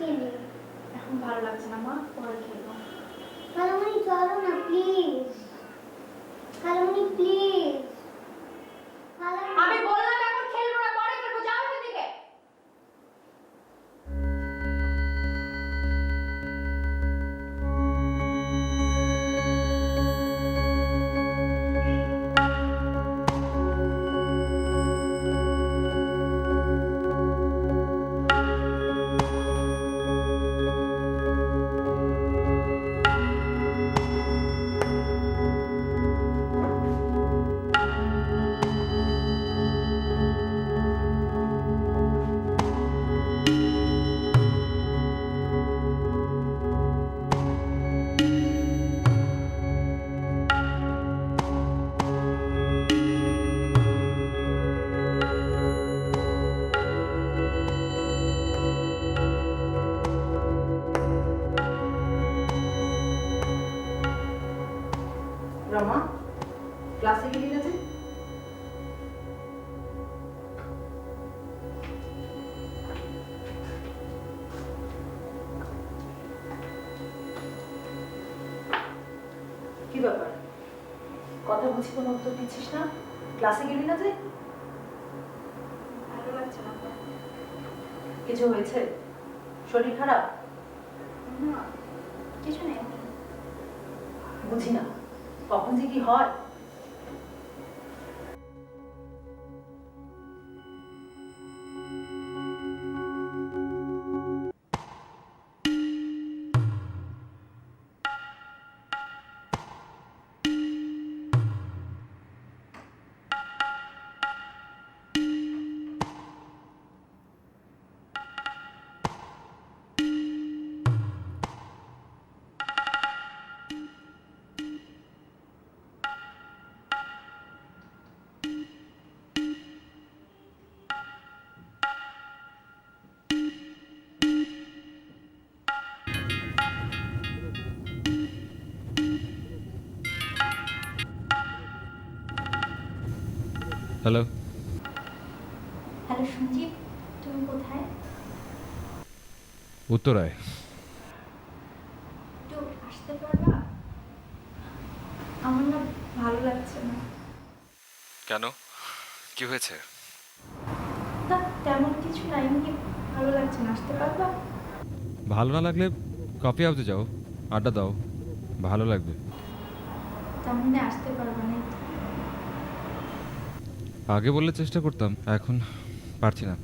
খেলি এখন ভালো লাগছে না মা পরে খেয়ে রমা ক্লাসে গেলি না যে কি ব্যাপার? কথা বুঝি কোনো উত্তর দিচ্ছিস না? ক্লাসে গেলি না যে ভালো লাগছে না কিছু হয়েছে? শরীর খারাপ? না কিছু নেই। বুঝি না। কখন যে কি হয় হ্যালো হ্যালো সঞ্জীব তুমি কোথায়? উত্তরায়। একটু আসতে পারবা? আমার না ভালো লাগছে না। কেন? কি হয়েছে? না তেমন কিছু না এমনি ভালো লাগছে না। আসতে পারবা? ভালো না লাগলে কফি হাউসে যাও আড্ডা দাও ভালো লাগবে। তার মানে আসতে পারবা না। আগে বললে চেষ্টা করতাম এখন পারছি না।